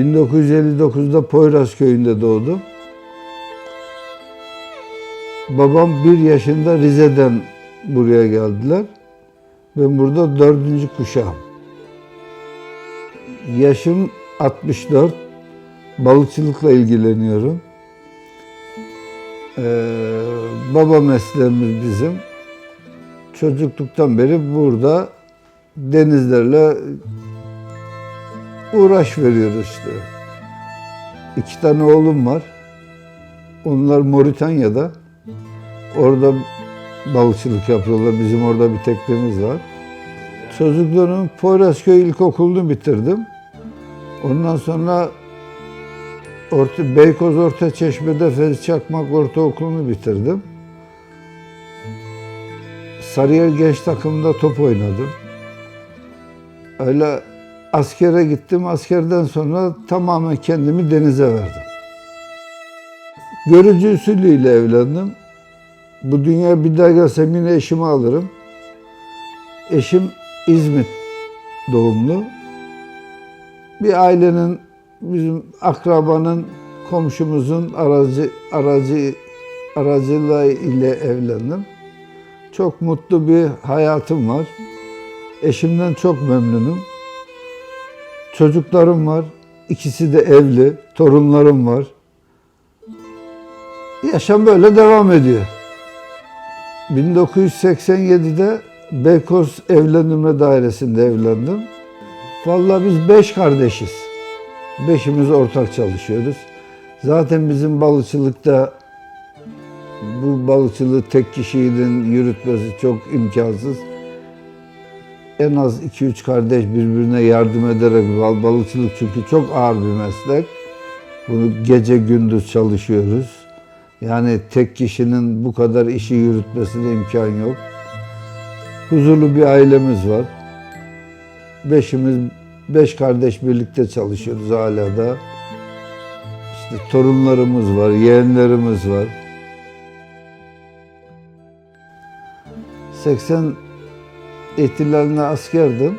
...1959'da Poyraz köyünde doğdum. Babam bir yaşında Rize'den buraya geldiler. Ben burada dördüncü kuşağım. Yaşım 64. Balıkçılıkla ilgileniyorum. Ee, baba mesleğimiz bizim. Çocukluktan beri burada denizlerle uğraş veriyoruz işte. İki tane oğlum var. Onlar Moritanya'da. Orada balıkçılık yapıyorlar. Bizim orada bir teknemiz var. Çocukluğum Poyrazköy İlkokulu'nu bitirdim. Ondan sonra Orta, Beykoz Orta Çeşme'de Feriç Çakmak Ortaokulu'nu bitirdim. Sarıyer Genç takımında top oynadım. Öyle askere gittim. Askerden sonra tamamen kendimi denize verdim. Görücü usulüyle evlendim. Bu dünya bir daha gelsem yine eşimi alırım. Eşim İzmit doğumlu. Bir ailenin, bizim akrabanın, komşumuzun aracı, aracı, aracılığı ile evlendim. Çok mutlu bir hayatım var. Eşimden çok memnunum. Çocuklarım var. İkisi de evli. Torunlarım var. Yaşam böyle devam ediyor. 1987'de Beykoz Evlendirme Dairesi'nde evlendim. Vallahi biz beş kardeşiz. Beşimiz ortak çalışıyoruz. Zaten bizim balıkçılıkta bu balıkçılığı tek kişinin yürütmesi çok imkansız. En az 2-3 kardeş birbirine yardım ederek bal balıkçılık çünkü çok ağır bir meslek. Bunu gece gündüz çalışıyoruz. Yani tek kişinin bu kadar işi yürütmesine imkan yok. Huzurlu bir ailemiz var. Beşimiz, beş kardeş birlikte çalışıyoruz hala da. İşte torunlarımız var, yeğenlerimiz var. 80 ihtilalinde askerdim.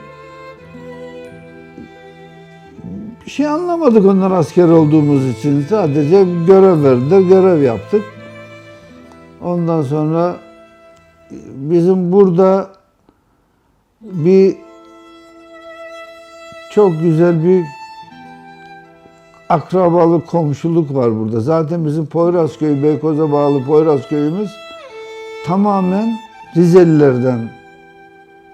Bir şey anlamadık onlar asker olduğumuz için. Sadece görev verdiler, görev yaptık. Ondan sonra bizim burada bir çok güzel bir akrabalık, komşuluk var burada. Zaten bizim Poyrazköy, Beykoz'a bağlı Poyrazköy'ümüz tamamen Rizelilerden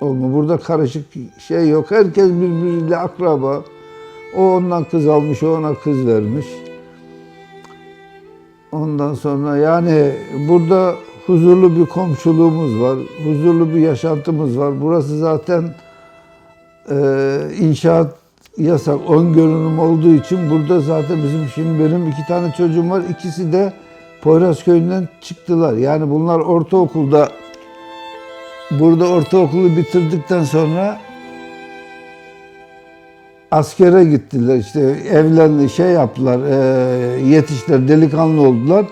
olma. Burada karışık şey yok. Herkes birbiriyle akraba. O ondan kız almış, o ona kız vermiş. Ondan sonra yani burada huzurlu bir komşuluğumuz var. Huzurlu bir yaşantımız var. Burası zaten e, inşaat yasak, ön görünüm olduğu için burada zaten bizim şimdi benim iki tane çocuğum var. İkisi de Poyraz köyünden çıktılar. Yani bunlar ortaokulda burada ortaokulu bitirdikten sonra askere gittiler. İşte evlendi, şey yaptılar, e, yetiştiler, delikanlı oldular.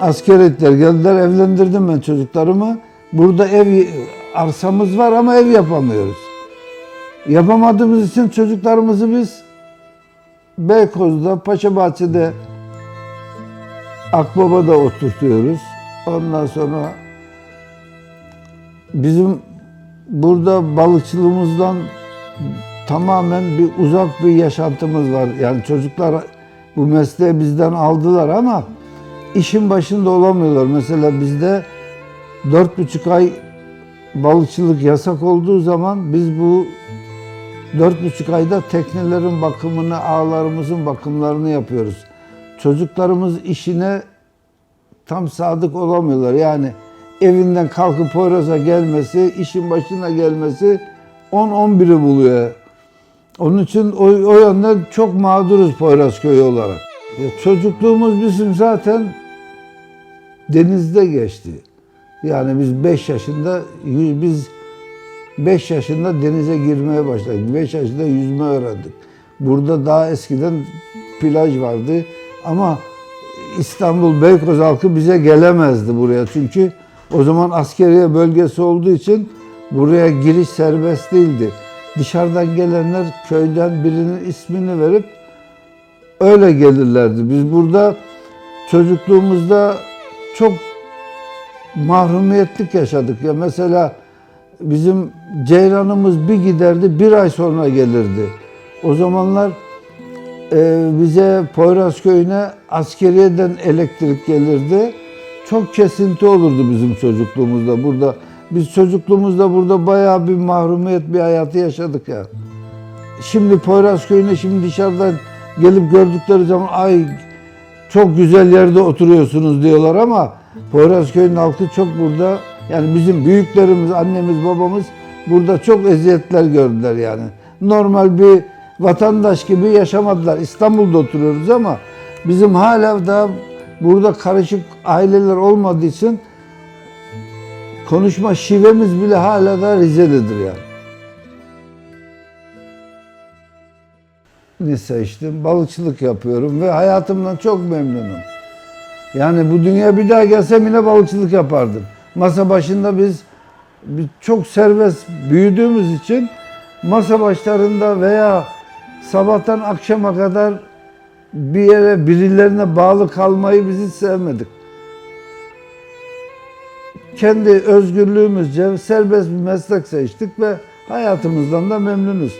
Asker ettiler, geldiler evlendirdim ben çocuklarımı. Burada ev arsamız var ama ev yapamıyoruz. Yapamadığımız için çocuklarımızı biz Beykoz'da, Paşabahçe'de, Akbaba'da oturtuyoruz. Ondan sonra bizim burada balıkçılığımızdan tamamen bir uzak bir yaşantımız var. Yani çocuklar bu mesleği bizden aldılar ama işin başında olamıyorlar. Mesela bizde dört buçuk ay balıkçılık yasak olduğu zaman biz bu dört buçuk ayda teknelerin bakımını, ağlarımızın bakımlarını yapıyoruz. Çocuklarımız işine tam sadık olamıyorlar. Yani evinden kalkıp Poyraz'a gelmesi, işin başına gelmesi 10-11'i buluyor. Onun için o, o yönden çok mağduruz Poyraz köyü olarak. Ya çocukluğumuz bizim zaten denizde geçti. Yani biz 5 yaşında biz 5 yaşında denize girmeye başladık. 5 yaşında yüzme öğrendik. Burada daha eskiden plaj vardı ama İstanbul Beykoz halkı bize gelemezdi buraya. Çünkü o zaman askeriye bölgesi olduğu için buraya giriş serbest değildi. Dışarıdan gelenler köyden birinin ismini verip öyle gelirlerdi. Biz burada çocukluğumuzda çok mahrumiyetlik yaşadık. Ya mesela bizim ceyranımız bir giderdi, bir ay sonra gelirdi. O zamanlar e, bize Poyraz köyüne askeriyeden elektrik gelirdi. Çok kesinti olurdu bizim çocukluğumuzda burada. Biz çocukluğumuzda burada bayağı bir mahrumiyet bir hayatı yaşadık ya. Şimdi Poyraz köyüne şimdi dışarıdan gelip gördükleri zaman ay çok güzel yerde oturuyorsunuz diyorlar ama Poyraz köyünün halkı çok burada yani bizim büyüklerimiz, annemiz, babamız burada çok eziyetler gördüler yani. Normal bir vatandaş gibi yaşamadılar. İstanbul'da oturuyoruz ama bizim hala da burada karışık aileler olmadığı için konuşma şivemiz bile hala da Rize'lidir yani. lise içtim, balıkçılık yapıyorum ve hayatımdan çok memnunum. Yani bu dünya bir daha gelsem yine balıkçılık yapardım. Masa başında biz, biz çok serbest büyüdüğümüz için masa başlarında veya sabahtan akşama kadar bir yere birilerine bağlı kalmayı biz hiç sevmedik. Kendi özgürlüğümüzce serbest bir meslek seçtik ve hayatımızdan da memnunuz.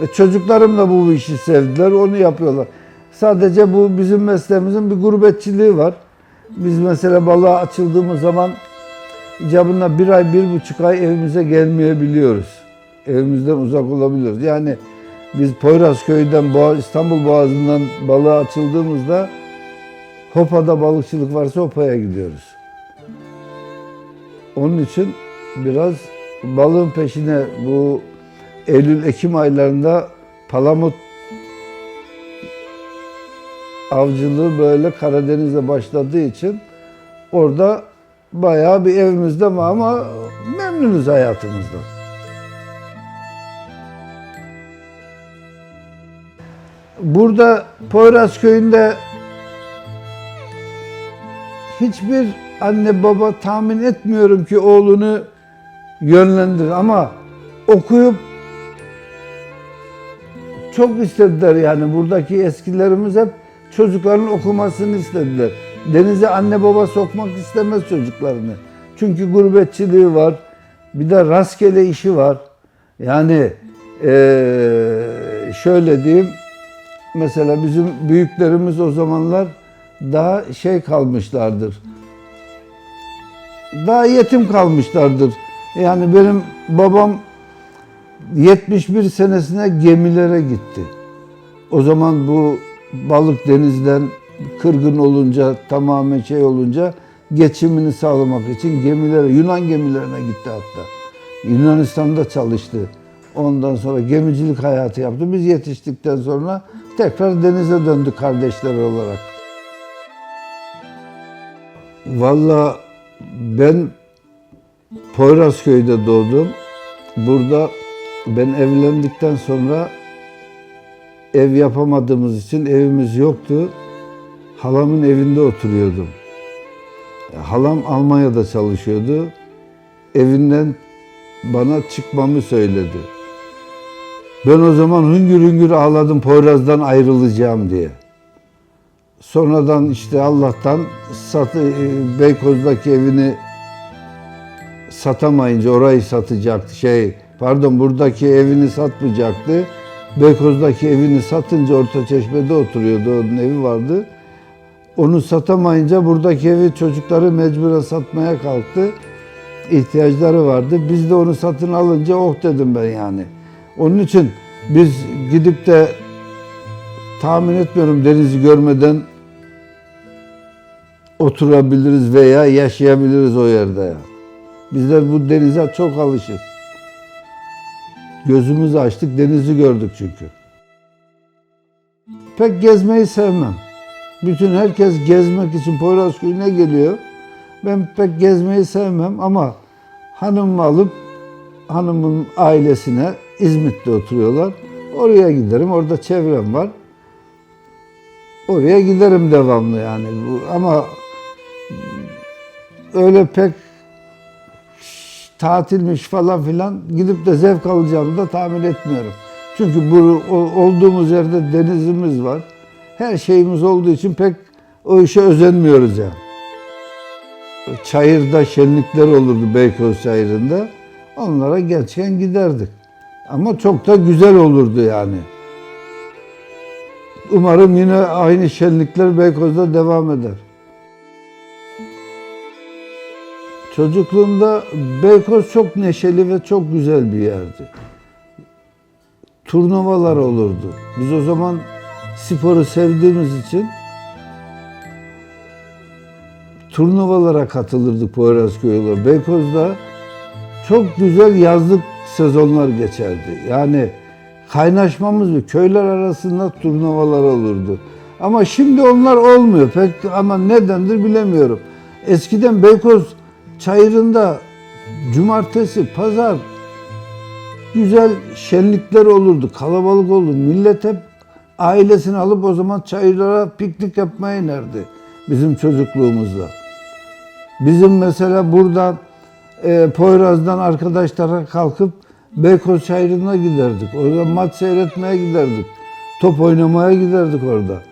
Ve çocuklarım da bu işi sevdiler, onu yapıyorlar. Sadece bu bizim mesleğimizin bir gurbetçiliği var. Biz mesela balığa açıldığımız zaman icabında bir ay, bir buçuk ay evimize gelmeyebiliyoruz. Evimizden uzak olabiliyoruz. Yani biz Poyraz köyünden Boğaz, İstanbul Boğazı'ndan balığa açıldığımızda Hopa'da balıkçılık varsa Hopa'ya gidiyoruz. Onun için biraz balığın peşine bu Eylül-Ekim aylarında palamut avcılığı böyle Karadeniz'de başladığı için orada bayağı bir evimizde ama memnunuz hayatımızdan. Burada Poyraz köyünde hiçbir anne baba tahmin etmiyorum ki oğlunu yönlendirir ama okuyup çok istediler yani buradaki eskilerimiz hep çocukların okumasını istediler. Denize anne baba sokmak istemez çocuklarını. Çünkü gurbetçiliği var. Bir de rastgele işi var. Yani eee, şöyle diyeyim. Mesela bizim büyüklerimiz o zamanlar daha şey kalmışlardır. Daha yetim kalmışlardır. Yani benim babam 71 senesine gemilere gitti. O zaman bu balık denizden kırgın olunca, tamamen şey olunca geçimini sağlamak için gemilere, Yunan gemilerine gitti hatta. Yunanistan'da çalıştı. Ondan sonra gemicilik hayatı yaptı. Biz yetiştikten sonra tekrar denize döndük kardeşler olarak. Valla ben Poyrazköy'de doğdum. Burada ben evlendikten sonra ev yapamadığımız için evimiz yoktu. Halamın evinde oturuyordum. Halam Almanya'da çalışıyordu. Evinden bana çıkmamı söyledi. Ben o zaman hüngür hüngür ağladım Poyraz'dan ayrılacağım diye. Sonradan işte Allah'tan satı, e, Beykoz'daki evini satamayınca orayı satacaktı. Şey pardon buradaki evini satmayacaktı. Beykoz'daki evini satınca Orta Çeşme'de oturuyordu. Onun evi vardı. Onu satamayınca buradaki evi çocukları mecburen satmaya kalktı. İhtiyaçları vardı. Biz de onu satın alınca oh dedim ben yani. Onun için biz gidip de tahmin etmiyorum denizi görmeden oturabiliriz veya yaşayabiliriz o yerde ya. Bizler bu denize çok alışız. Gözümüzü açtık, denizi gördük çünkü. Pek gezmeyi sevmem. Bütün herkes gezmek için Poyrazköy'üne geliyor. Ben pek gezmeyi sevmem ama hanımımı alıp hanımın ailesine İzmit'te oturuyorlar. Oraya giderim. Orada çevrem var. Oraya giderim devamlı yani. Ama öyle pek tatilmiş falan filan gidip de zevk alacağımı da tahmin etmiyorum. Çünkü bu olduğumuz yerde denizimiz var. Her şeyimiz olduğu için pek o işe özenmiyoruz yani. Çayırda şenlikler olurdu Beykoz Çayırı'nda. Onlara gençken giderdik. Ama çok da güzel olurdu yani. Umarım yine aynı şenlikler Beykoz'da devam eder. Çocukluğumda Beykoz çok neşeli ve çok güzel bir yerdi. Turnuvalar olurdu. Biz o zaman sporu sevdiğimiz için turnuvalara katılırdık Poyrazköy'le. Beykoz'da çok güzel yazlık sezonlar geçerdi. Yani kaynaşmamız bir köyler arasında turnuvalar olurdu. Ama şimdi onlar olmuyor pek ama nedendir bilemiyorum. Eskiden Beykoz çayırında cumartesi, pazar güzel şenlikler olurdu, kalabalık olurdu. Millet hep ailesini alıp o zaman çayırlara piknik yapmaya inerdi bizim çocukluğumuzda. Bizim mesela buradan e, Poyraz'dan arkadaşlara kalkıp Beykoz Çayırı'na giderdik. Orada maç seyretmeye giderdik. Top oynamaya giderdik orada.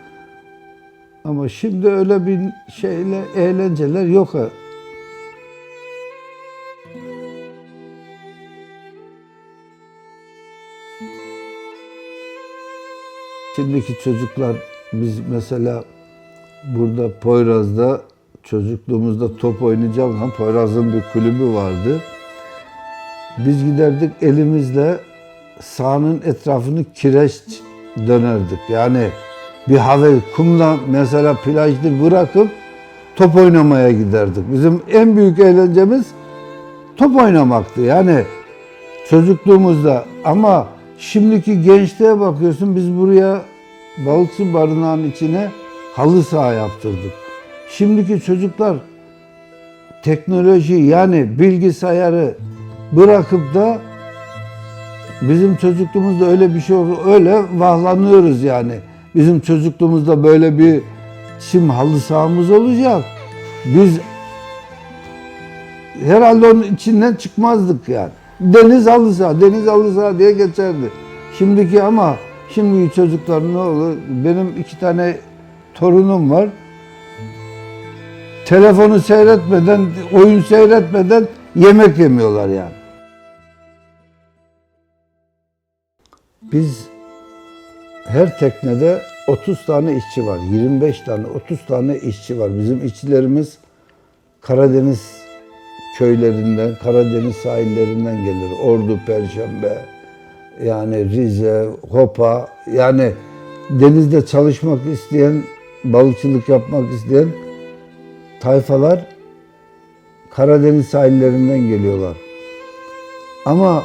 Ama şimdi öyle bir şeyle eğlenceler yok. Şimdiki çocuklar biz mesela burada Poyraz'da çocukluğumuzda top oynayacağım zaman Poyraz'ın bir kulübü vardı. Biz giderdik elimizle sahanın etrafını kireç dönerdik. Yani bir hava kumdan mesela plajda bırakıp top oynamaya giderdik. Bizim en büyük eğlencemiz top oynamaktı. Yani çocukluğumuzda ama şimdiki gençliğe bakıyorsun biz buraya balıkçı barınağın içine halı saha yaptırdık. Şimdiki çocuklar teknoloji yani bilgisayarı bırakıp da bizim çocukluğumuzda öyle bir şey oldu. Öyle vahlanıyoruz yani. Bizim çocukluğumuzda böyle bir çim halı sahamız olacak. Biz herhalde onun içinden çıkmazdık yani. Deniz halı saha, deniz halı saha diye geçerdi. Şimdiki ama şimdiki çocuklar ne olur? Benim iki tane torunum var. Telefonu seyretmeden, oyun seyretmeden yemek yemiyorlar yani. Biz her teknede 30 tane işçi var. 25 tane, 30 tane işçi var. Bizim işçilerimiz Karadeniz köylerinden, Karadeniz sahillerinden gelir. Ordu, Perşembe, yani Rize, Hopa, yani denizde çalışmak isteyen, balıkçılık yapmak isteyen tayfalar Karadeniz sahillerinden geliyorlar. Ama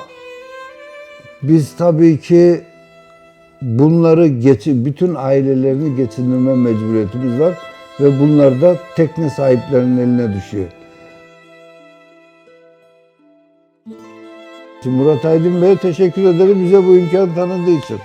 biz tabii ki bunları geçi, bütün ailelerini geçindirme mecburiyetimiz var ve bunlar da tekne sahiplerinin eline düşüyor. Murat Aydın Bey'e teşekkür ederim bize bu imkan tanıdığı için.